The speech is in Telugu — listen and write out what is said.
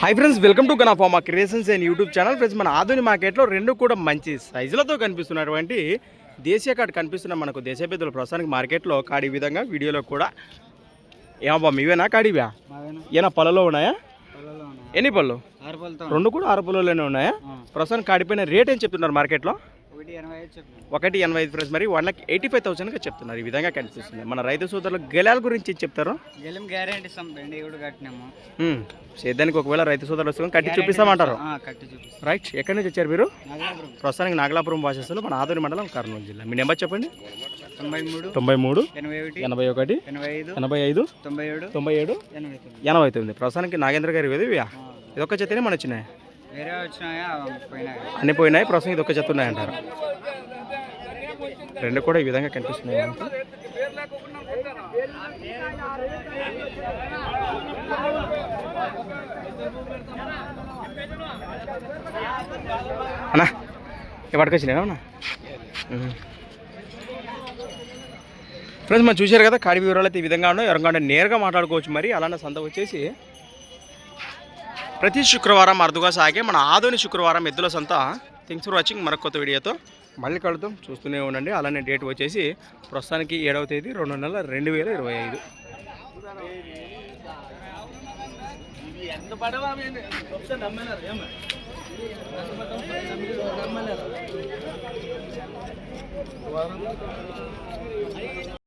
Hi friends welcome to గనాఫామా creations and YouTube channel friends మన ఆధునిక మార్కెట్లో రెండు కూడా మంచి సైజులతో కనిపిస్తున్నటువంటి దేశీయ కార్డు కనిపిస్తున్న మనకు దేశీయ పెద్దల ప్రస్తుతానికి మార్కెట్లో కాడి విధంగా వీడియోలో కూడా. ఏమబ్బా మీవేనా కాడివా ఏనా పళ్ళలో ఉన్నాయా? ఎన్ని పళ్ళు? రెండు కూడా ఆరు పళ్ళలోనే ఉన్నాయా? ప్రస్తుతానికి కాడిపోయిన రేట్ ఏం చెప్తున్నారు మార్కెట్లో? ఒకటి ఎనభై ఐదు ఫ్రెండ్స్ మరి వన్ లాక్ ఎయిటీ ఫైవ్ థౌసండ్గా చెప్తున్నారు. ఈ విధంగా కనిపిస్తుంది. మన రైతు సోదరులు గెలాల గురించి చెప్తారు? గెలం గ్యారెంటీ కట్టినాము. సేద్యానికి ఒకవేళ రైతు సోదరులు వస్తే కట్టి చూపిస్తామంటారు రైట్ ఎక్కడి నుంచి వచ్చారు మీరు? ప్రస్తుతానికి నాగలాపురం భాషలో మన ఆదోని మండలం కర్నూలు జిల్లా. మీ నెంబర్ చెప్పండి. తొంభై మూడు ఎనభై ఒకటి ఎనభై ఐదు తొంభై ఏడు తొంభై ఏడు ఎనభై తొమ్మిది. ప్రస్తుతానికి నాగేంద్ర గారి ఇదివ్యా ఆ, ఇదొక్క చెత్తనే మన వచ్చినాయి వేరే వచ్చినాయా? పోయినాయి? అన్ని పోయినాయి ప్రస్తుతం ఇదొక్క చెత్త ఉన్నాయి అంటారు రెండు కూడా ఈ విధంగా కనిపిస్తున్నాయి మనకు. అన్నా ఇప్పటికి వచ్చినాయి ఫ్రెండ్స్ మనం చూశారు కదా కాడి వివరాలు అయితే ఈ విధంగా ఉన్నాయి. ఎవరికంటే నేరుగా మాట్లాడుకోవచ్చు మరి. అలానే సంత వచ్చేసి ప్రతి శుక్రవారం అరుదుగా సాగే మన ఆదోని శుక్రవారం ఎద్దుల సంత. థింగ్స్ ఫర్ వాచింగ్ మరొక కొత్త వీడియోతో. మళ్ళీ కలుద్దాం. చూస్తూనే ఉండండి. అలానే డేట్ వచ్చేసి ప్రస్తుతానికి ఏడవ తేదీ రెండు నెలల రెండు వేల ఇరవై ఐదు.